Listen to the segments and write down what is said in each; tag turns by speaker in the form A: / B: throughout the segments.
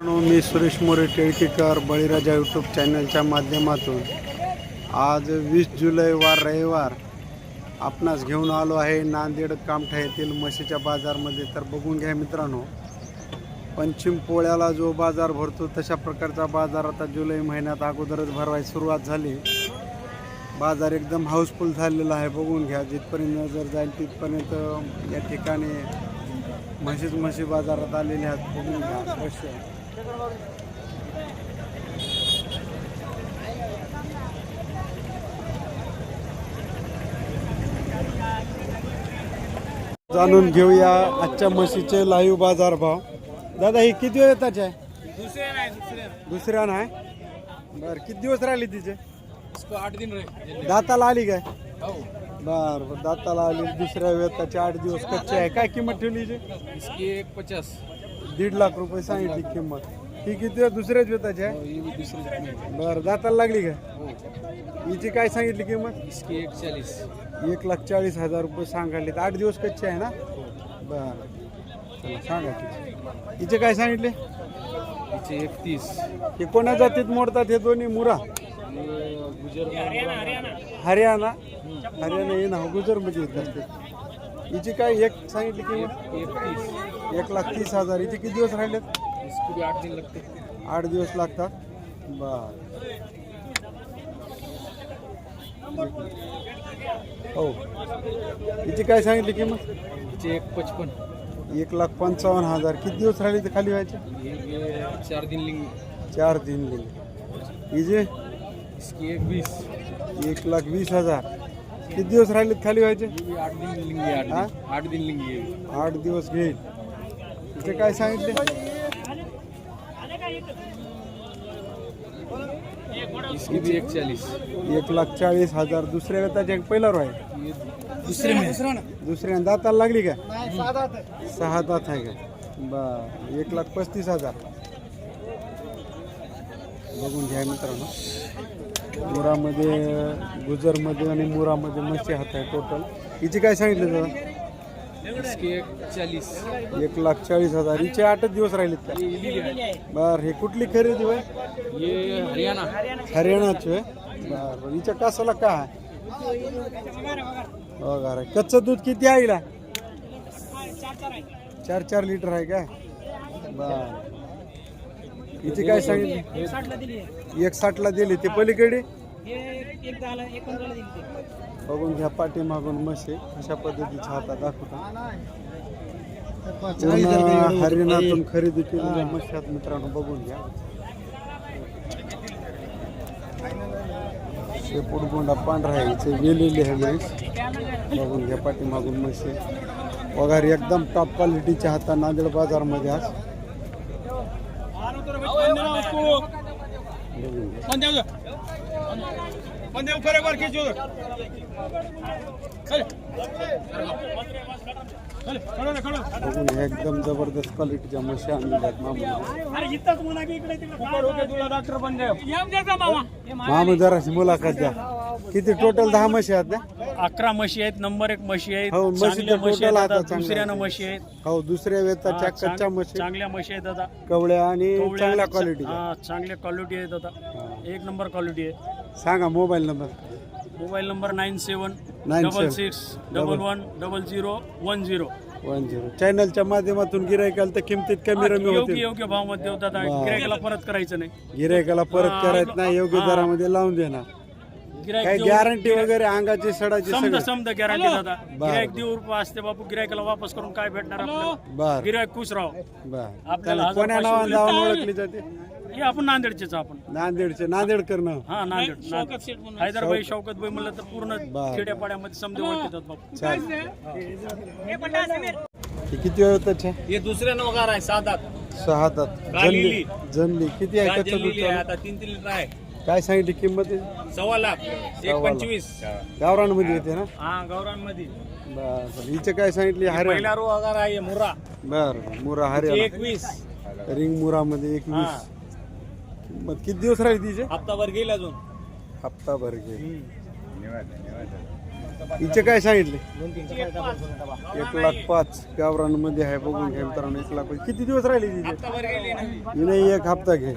A: मी सुरेश मोरे टिळकेकर बळीराजा YouTube चॅनलच्या माध्यमातून आज वीस जुलै वार रविवार आपणास घेऊन आलो आहे नांदेड कामठा येथील म्हशीच्या बाजारमध्ये. तर बघून घ्या मित्रांनो पश्चिम पोळ्याला जो बाजार भरतो तशा प्रकारचा बाजार आता जुलै महिन्यात अगोदरच भरवायला सुरुवात झाली. बाजार एकदम हाऊसफुल झालेला आहे बघून घ्या. जिथपर्यंत नजर जाईल तिथपर्यंत या ठिकाणी म्हशीच म्हशी बाजारात आलेले आहेत बघून घ्या. दृश्य जाणून घेऊया आजच्या म्हशीचे लाईव्ह बाजार भाव. दादा ही किती वेळ येताचे?
B: दुसरे
A: दुसऱ्या. नाही? बरं किती दिवस राहिले तिचे?
B: आठ दिन रहे.
A: दाताला आली काय?
B: हो.
A: बर बर दाताला आली दुसऱ्या वेताचे आठ दिवस कच्चे आहे. काय किंमत ठेवली
B: एक पचास.
A: दीड लाख रुपये सांगितली किंमत. ही किती आहे? दुसऱ्याच वेताची आहे?
B: हो, जितने
A: बरं दाताला लागली काय
B: हो.
A: हिची काय सांगितली किंमत?
B: इसकी एक चालीस
A: एक लाख चाळीस हजार रुपये सांगायले. आठ दिवस कच्चे आहे ना? बरं. चला सांगा हिचे काय सांगितले?
B: पीछे एक तीस
A: हे कोणा जातीत मोडतात हे दोन्ही मुरा?
B: गुजर
A: हरियाणा. हरियाणा हे ना येतात ते हिची काय एक सांगितली किंमत?
B: एक तीस
A: एक लाख तीस हजार. हिचे किती दिवस राहिलेत?
B: इसको भी आठ दिन लगते
A: आठ दिवस लागतात. बर. हो. हिची काय सांगितली किंमत?
B: पीछे एक पचपन.
A: एक लाख पंचावन्न हजार. किती दिवस राहिले ते खाली व्हायचे?
B: ये ये चार दिन लेंगे.
A: चार लिहिले हिचे
B: इसकी एक बीस
A: एक लाख वीस हजार. किती दिवस राहिले खाली व्हायचे?
B: भी आठ दिन लेंगे आठ? दिन. आठ दिन लेंगे ये भी।
A: आठ दिवस घेईल. तिचे काय सांगितले?
B: इसकी भी एक चालीस
A: एक लाख चाळीस हजार. दुसऱ्या वेताचे पहिला रो आहे
B: ये दूसरे में.
A: दुसऱ्या दाताला लागली का? सहा दात आहे. का? बर. एक लाख पस्तीस हजार. बघून घ्या मित्रांनो. मुरामध्ये गुजरमध्ये आणि मुरामध्ये मच्छी हात आहे टोटल हिची काय सांगितलं दादा
B: इसकी एक चालीस।
A: एक लाख चाळीस हजार. हिचे आठच दिवस राहिलेत का?
B: है
A: बर हे कुठली खरेदी होय?
B: ये हरियाणा.
A: हरियाणाची बर बर. हिच्या कासाला का आहे? बघा रे. कच्चं दूध किती आहे हिला? चार चार लिटर आहे काय? बर. हिची काय सांगितली? एक साठला दिली. ते पलीकडे? बघून घ्या पाठी मागून म्हशी अशा पद्धतीच्या हातात दाखवता पूर्ण हरियाणातून खरेदी केलेल्या म्हशी आहेत मित्रांनो बघून घ्या. शेपूट गोंडा पांढरा आहे हिचे वेलेली आहे म्हैस. बघून घ्या पाठी मागून म्हशी. वगैरे एकदम टॉप क्वालिटीच्या हातात नांदेड बाजारमध्ये आज. बघून घ्या. बघून घ्या एकदम जबरदस्त क्वालिटीच्या म्हशी आणलेल्या आहेत मामूली मामू. जराशी मुलाखत द्या. किती टोटल दहा म्हशी आहेत ना?
C: अकरा म्हशी आहेत नंबर एक म्हशी आहेत.
A: हो, म्हशी
C: चांगल्या
A: तर
C: म्हशी
A: total
C: आहेत
A: आता चांगल्या
C: दुसऱ्यानं
A: आहेत.
C: म्हशी आहेत.
A: हो दुसऱ्या वेताच्या
C: हा,
A: कच्च्या म्हशी
C: चांगल्या म्हशी आहेत आता
A: कवळ्या आणि चांगल्या क्वालिटी
C: हा, चांगल्या क्वालिटी आहेत आता एक नंबर क्वालिटी आहे.
A: सांगा mobile number.
C: Mobile number nine seven
A: Nine
C: double
A: seven.
C: Six double. One double zero one zero.
A: One zero. चॅनलच्या माध्यमातून गिरायकाला तर किमतीत कमी रमी
C: योग्य
A: होतील.
C: योग्य भावामध्ये होतात
A: वा.
C: गिरायकाला परत करायचं नाही.
A: गिरायकाला परत करायचं नाही योग्य. दरामध्ये लावून देणार.
C: गिरायक
A: काही गॅरंटी वगैरे अंगाची सडाची
C: समजा
A: सगळं.
C: समजा गॅरंटी दादा. गिरायक देऊ रुपये असते बापू गिरायकाला वापस करून काय भेटणार आपल्याला?
A: बर.
C: गिरायक खुश राहो.
A: बर.
C: आपल्याला हजार
A: कोण्या
C: पाचशे
A: नावाने
C: रुपये
A: नावाने ओळखली जाते?
C: हे आपण नांदेडचेच आपण.
A: नांदेडचे नांदेडकर नाव
C: हा नांदेड नांदेड. हैदराबाई शौकत. भाई म्हणलं तर पूर्ण
A: बर.
C: खेड्यापाड्यामध्ये समजा ओळखतात बापू.
A: चालेल हे. किती वेळ त्याचे
B: ये दूसरे नौकार आहे सात आठ.
A: सहा दात जनली. जनली. किती आहे दूध चालू?
B: आता तीन तीन लिटर आहे.
A: काय सांगितली किंमत? आहे?
B: सव्वा लाख. एक
A: सव्वा लाख.
B: पंचवीस.
A: गावरानमध्ये येते ना?
B: हा गौरांमध्ये
A: बर हिचे काय सांगितली? हरियाणा
B: पहिला रो वगैरे आहे मुर्रा
A: बर मुरा हरियाणा
B: एकवीस.
A: रिंग मुरामध्ये
B: हा.
A: किंमत किती दिवस राहील तिचे?
B: हप्ताभर गेला अजून.
A: हप्ताभर घे हिचे काय सांगितले? एक लाख पाच गावरांमध्ये आहे बघून घ्या मित्रांनो एक लाख. किती दिवस राहिले तिथे
B: हप्ताभर गेली ना.
A: हिने एक हप्ता घे.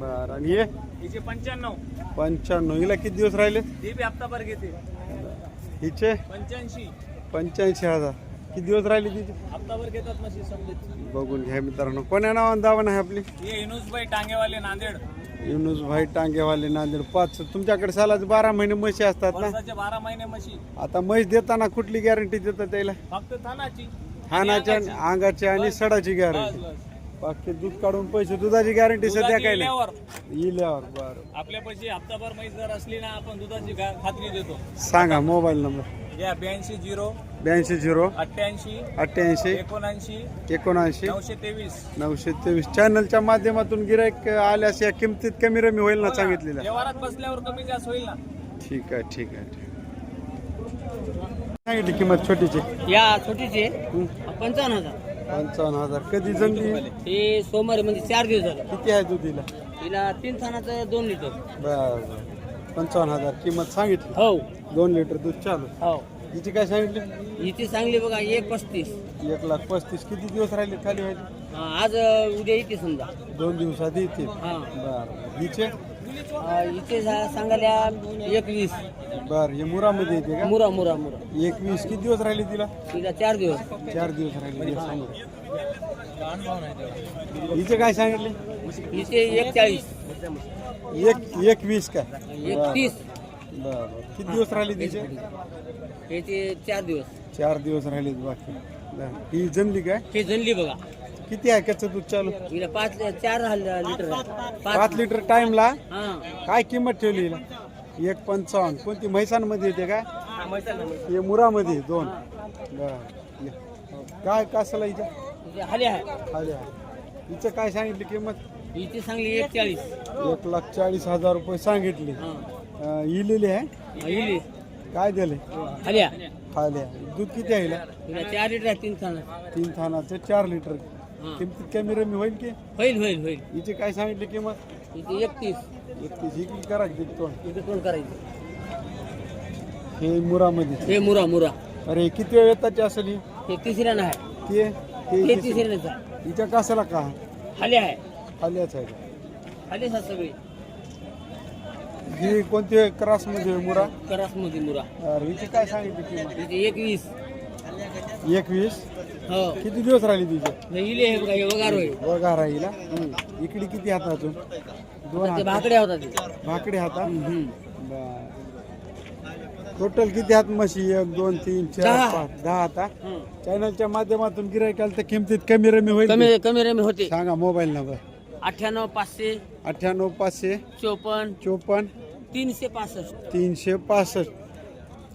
A: बर आणि हे?
B: पंच्याण्णव.
A: पंच्याण्णव. हिला किती दिवस राहिले?
B: ती बी हप्ताभर घेते.
A: हिचे?
B: पंच्याऐंशी.
A: पंच्याऐंशी हजार. किती दिवस राहिले तिचे?
B: हप्ताभर घेतात म्हशी समजेत
A: बघून घ्या मित्रांनो. कोण्या नावानं दावण आहे आपली?
B: हे इनुसबाई टांगेवाले नांदेड.
A: युनुस भाई टांगेवाले नांदेड. पाच तुमच्याकडे सालाच बारा महिने म्हशी असतात ना?
B: वर्षाचे बारा महिने म्हशी.
A: आता म्हैस देताना कुठली गॅरंटी देतात त्याला?
B: फक्त थानाची.
A: अंगाची. आणि सडाची गॅरंटी बाकी दूध काढून पैसे दुधाची गॅरंटी सध्या काय नाही.
B: इल्यावर
A: बरं.
B: आपल्या पैसे हप्ताभर म्हैस जर असली ना आपण दुधाची गा- खात्री देतो.
A: सांगा मोबाईल नंबर.
B: या ब्याऐंशी झिरो
A: ब्याऐंशी झिरो
B: अठ्ठ्याऐंशी
A: अठ्ठ्याऐंशी
B: एकोणऐंशी
A: एकोणऐंशी
B: नऊशे तेवीस.
A: नऊशे तेवीस. चॅनलच्या माध्यमातून गिराईक आल्यास या किमतीत कमी रमी होईल ना सांगितलेलं
B: व्यवहारात बसल्यावर कमी जास्त होईल ना.
A: ठीक आहे ठीक आहे ठीक आहे. सांगितली किंमत छोटीची
D: या छोटीचे
A: हं.
D: पंचावन्न हजार.
A: पंचावन्न हजार. कधी जमली?
D: हे सोमवारी म्हणजे चार दिवस झाले.
A: किती आहे दुधीला?
D: तिला तीन थानाचं दोन लिटर.
A: बर. पंचावन्न हजार. किंमत सांगितली?
D: हो.
A: दोन लिटर दूध चालू.
D: हो.
A: हिची काय सांगितली?
D: इथे चांगली बघा एक पस्तीस.
A: एक लाख पस्तीस. किती दिवस राहिले खाली व्हायचे
D: आज अं, उद्या येते समजा.
A: दोन दिवसात येतील
D: हा.
A: बर. हिचे?
D: अं, इथे सांगायला एकवीस.
A: बर हे मुरामध्ये येते का?
D: मुरा मुरा मुरा.
A: एकवीस. किती दिवस राहिले तिला?
D: तिला चार दिवस.
A: चार दिवस राहिले हे सांगा. हिचे काय सांगितले?
D: इथे एक चाळीस
A: एक एकवीस काय?
D: एक तीस
A: बर. किती दिवस राहिले तिचे?
D: याचे चार दिवस.
A: चार दिवस राहिले बाकी. बर. ही जमली काय?
D: हे जनली बघा.
A: किती आहे कच्चं दूध चालू?
D: हिला पाच चार लिटर.
A: पाच लिटर टाइमला
D: हा.
A: काय किंमत ठेवली हिला? एक पंचावन्न. कोणती? म्हैसांमध्ये येते काय
D: हा.
A: हे मुरामध्ये दोन. बर. ये. काय कासाला हिच्या?
D: इथे हाले आहे.
A: खाली आहे. हिचं काय सांगितली किंमत?
D: इथे सांगली एक चाळीस
A: एक लाख चाळीस हजार रुपये सांगितली.
D: हा.
A: अं, इलेली आहे.
D: हिली
A: काय दिले?
D: हाल्या
A: आहे. दूध किती आहे हिला?
D: तिला चार लिटर आहे तीन थाना.
A: तीन थानाचं चार लिटर.
D: हा.
A: किमतीत कमी रमी होईल की?
D: होईल होईल होईल.
A: हिची काय सांगितली किंमत?
D: इथे एकतीस.
A: एकतीस. ही किती करायची दोन
D: इथे कोण करायचं.
A: हे मुरामध्ये.
D: हे मुरा मुरा.
A: अरे किती वेळ येताची असेल ही
D: हे तिसऱ्या नाही.
A: ते?
D: हे
A: ते
D: तिसऱ्याच
A: हिच्या कासाला का?
D: हाले आहे.
A: खालीच आहे. का?
D: सगळे
A: ही कोणती क्रॉसमध्ये मुरा?
D: करासमध्ये मुरा
A: हिची काय सांगितली किंमत?
D: इथे एकवीस.
A: एकवीस?
D: हो.
A: किती दिवस राहिली तिचे?
D: हे इले हे बघा हे वगार
A: बघा राहिला. इकडे किती दोन
D: ते
A: हात
D: भाकड्या होता ते
A: भाकडे हातात?
D: हम्म.
A: टोटल किती हात म्हशी? एक दोन तीन चार
D: दहा.
A: पाच दहा हाता
D: हम्म.
A: चॅनलच्या माध्यमातून गिरायकाला तर किमतीत कमी रमी होईल.
D: कमी कमी रमी होते.
A: सांगा मोबाईल नंबर.
D: अठ्ठ्याण्णव पाचशे
A: अठ्ठ्याण्णव पाचशे
D: चोपन्न.
A: चोपन्न.
D: तीनशे पासष्ट.
A: तीनशे पासष्ट.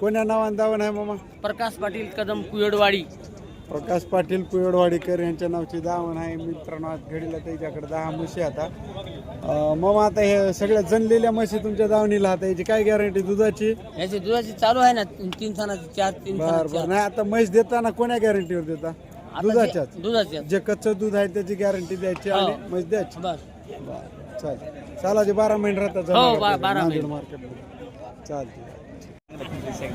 A: कोण्या नावानं दावण आहे मामा?
D: प्रकाश पाटील कदम कुयडवाडी.
A: प्रकाश पाटील कुयडवाडीकर यांच्या नावची दावण आहे. मित्रांनो आज घडीला त्याच्याकडे दहा म्हशी आता अं, मामा आता हे सगळ्या जनलेल्या म्हशी तुमच्या दावणीला आता याची काय गॅरंटी दुधाची?
D: याची दुधाची चालू आहे ना. तीन थानाची चार तीन
A: बर बर. नाही आता म्हैस देताना कोण्या गॅरंटीवर देता? दुधाच्याच
D: जे- दुधाच्या
A: जे कच्चं दूध आहे त्याची गॅरंटी द्यायची आणि
D: हो.
A: म्हैस द्यायची.
D: बस.
A: बरं, चालेल. चालाचे बारा महिने राहतात
D: हो, बारा
A: नांदेड चालते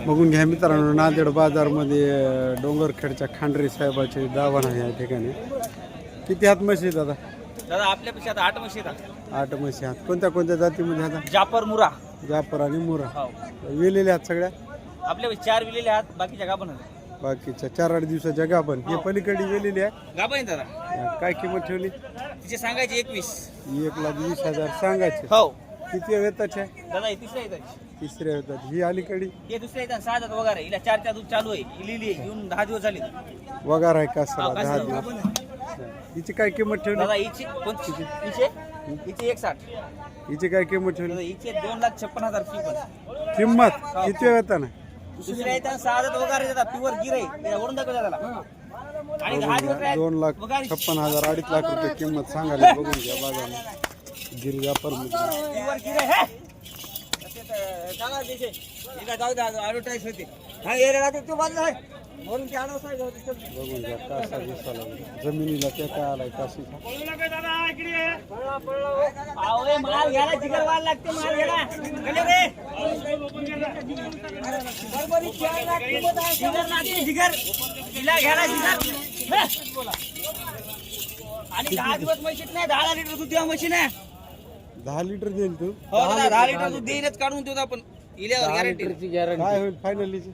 A: बघून घ्या मित्रांनो नांदेड बाजारमध्ये अं, डोंगरखेडच्या खांडरे साहेबाचे दावण आहे या ठिकाणी. किती हात म्हशी आहेत आता
B: दादा आपल्यापेक्षा आता आठ म्हशी आहेत.
A: आठ म्हशी हात कोणत्या कोणत्या जातीमध्ये आता
B: जापर मुरा.
A: जापर आणि मुरा.
B: हो.
A: वेलेले हात सगळ्या?
B: आपल्या चार विलेले आहात बाकीच्या गाभण
A: बाकीच्या चार आठ दिवसाच्या गाभण. हे पलीकडे वेलेली आहे?
B: गाभण दादा.
A: अं, काय किंमत ठेवली?
B: तिचे सांगायचे? एकवीस.
A: एक लाख वीस हजार सांगायचे.
B: हो.
A: किती वेताचे?
B: दादा हे तिसऱ्या येतात
A: तिसऱ्या वेतात ही अलीकडे?
B: हे दुसऱ्या येतात सहा जात वगैरे हिला चार चार दूध चालू आहे. ही लिहिली आहे. येऊन दहा दिवस झाले.
A: वगार आहे का
B: हा,
A: सला दहा
B: कासाला.
A: दिवस. हिची काय किंमत ठेवली?
B: दादा हिची कोणती? हिचे हिचे? एक साठ
A: हिची काय किंमत ठेवली?
B: दादा हिचे दोन लाख छप्पन हजार फी पण.
A: किंमत? किती वेताना?
B: दुसऱ्या येतात सहा जात वगैरे देतात प्युअर गिर आहे. वरून दाखव त्याला आणि दहा दिवस राहिले.
A: दोन लाख छप्पन हजार अडीच लाख रुपये किंमत सांगायला बघून घ्या बाजारात गिर व्यापार
B: गिर हे. जाऊ द्या होते. हा तू बाजूला आहे.
A: बघून घ्या कसा दिसायला जमिनीला त्या काय आलाय
B: अहो, हे माल घ्यायला जिगर व्हायला लागते माल घ्यायला. गेले रे. जिगर लागते जिगर. घ्यायला. आणि दहा दिवस म्हशीत नाही दहा लिटर दूध देवा म्हशी नाही
A: दहा लिटर देईल तू.
B: हो दादा दहा लिटर दूध देईनच काढून देऊ आपण. इल्यावर गॅरंटी
A: काय होईल फायनलीची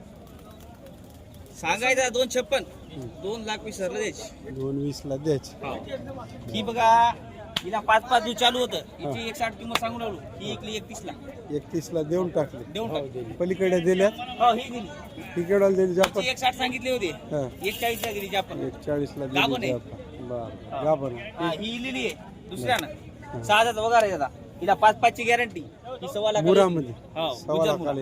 B: सांगायचं दोन छप्पन. दोन लाख वीस हजार द्यायची.
A: दोन वीस ला द्यायची.
B: ही बघा हिला पाच पाच दूध चालू होतं. हिची एक साठ किंमत सांगून लागलो. ही एकली एकतीस ला.
A: एकतीस ला देऊन टाकले.
B: देऊन टाक
A: पलीकडे दिल्या?
B: हो ही दिली.
A: तिकडे दिली जापन?
B: हिची एक साठ सांगितले होते.
A: हा.
B: एक चाळीस ला दिली आपण
A: एक चाळीस ला
B: गाभण
A: दिली
B: आहे.
A: जापन. बर. गाभण
B: हा, ही लिहिली आहे. दुसऱ्यानं सहा हजार वगैरे आहे दादा. हिला पाच पाचची गॅरंटी ही सव्वा लाख
A: मुरामध्ये.
B: हो
A: सव्वा
B: गुजर
A: लाख
B: मुरा.
A: आले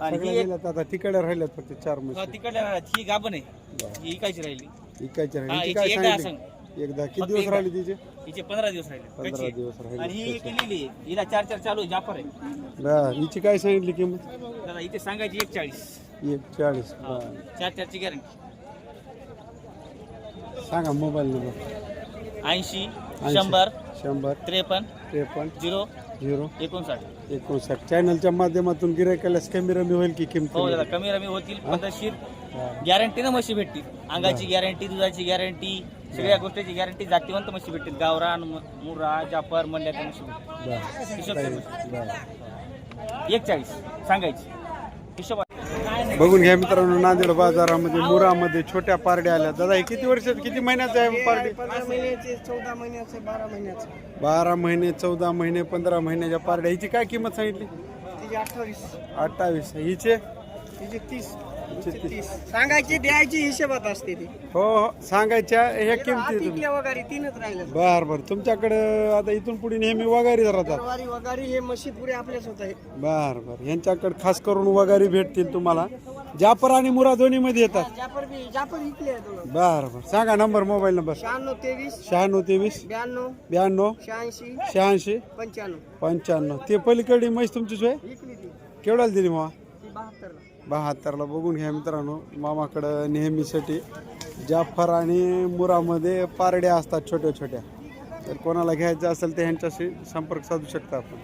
B: आणि
A: सगळ्या
B: ही एक
A: दिल्यात आता तिकडे राहिल्यात फक्त चार
B: हो,
A: म्हशी
B: तिकडल्या. ही गाभण आहे. ही इकायची राहिली. हा,
A: राहिली
B: हिची
A: काय
B: एकदा
A: सांगितलं? एकदा किती
B: फक्त
A: दिवस
B: एकदा.
A: राहिले तिचे?
B: हिचे पंधरा दिवस राहिले.
A: पंधरा
B: कच्ची.
A: दिवस राहिले.
B: आणि ही लिहिली आहे. हिला चार चार चालू आहे. जाफर आहे.
A: बर हिची काय सांगितली किंमत?
B: दादा इथे सांगायची एक चाळीस
A: एक चाळीस बर
B: चार चारची गॅरंटी
A: सांगा मोबाईल नंबर.
B: ऐंशी शंभर
A: शंभर.
B: त्रेपन्न
A: त्रेपन्न.
B: Zero
A: zero.
B: एकोणसाठ.
A: एकोणसाठ. चॅनलच्या माध्यमातून गिरायकालाच कमी रमी होईल की किंमत
B: हो दादा कमी रमी होतील पद्धतशीर. गॅरंटीनं म्हशी भेटतील. अंगाची गॅरंटी दुधाची गॅरंटी सगळ्या गोष्टीची गॅरंटी जातीवंत म्हशी भेटतील. गावरान म- मुर्रा जाफर मंड्याच्या म्हशी भेटतील. हिशोब. एक चाळीस सांगायची. हिशोब
A: बघून घ्या मित्रांनो नांदेड बाजारामध्ये मुरामध्ये छोट्या पारड्या आल्या. दादा हे किती वर्षात किती महिन्याचं आहे पारडी?
D: पंधरा महिन्याचे चौदा महिन्याचे बारा महिन्याचे.
A: बारा महिने चौदा महिने पंधरा महिन्याच्या पारड्या. हिची काय किंमत सांगितली?
D: तिचे अठ्ठावीस.
A: अठ्ठावीस. हिचे?
D: तिचे. तीस. सांगायची द्यायची हिशोबात असते ती.
A: हो हो सांगायच्या ह्या किमती तुम्ही.
D: आतिथ्य वगैरे तीनच राहिले
A: बर बर. तुमच्याकडं आता इथून पुढे नेहमी वगारी राहतात.
D: तरवारी वगारी हे पुढे आपल्याच होत आहे.
A: बर बर. यांच्याकडे खास करून वगारी भेटतील तुम्हाला. जापर आणि मुरा दोन्ही मध्ये येतात
D: जापर बी जापर इकले आहे दोन
A: बर बर. सांगा नंबर मोबाईल नंबर.
D: शहाण्णव तेवीस
A: शहाण्णव तेवीस
D: ब्याण्णव
A: ब्याण्णव
D: शहाऐंशी
A: शहाऐंशी
D: पंच्याण्णव.
A: पंच्याण्णव. ते पलीकडे म्हैस तुमची सोय?
D: विकली ती.
A: केवढ्याला दिली मामा?
D: ती बहात्तरला.
A: बहात्तरला बघून घ्या मित्रांनो. मामाकडं नेहमीसाठी जाफर आणि मुरामध्ये पारड्या असतात छोट्या छोट्या तर कोणाला घ्यायचं असेल तर ह्यांच्याशी संपर्क साधू शकता आपण.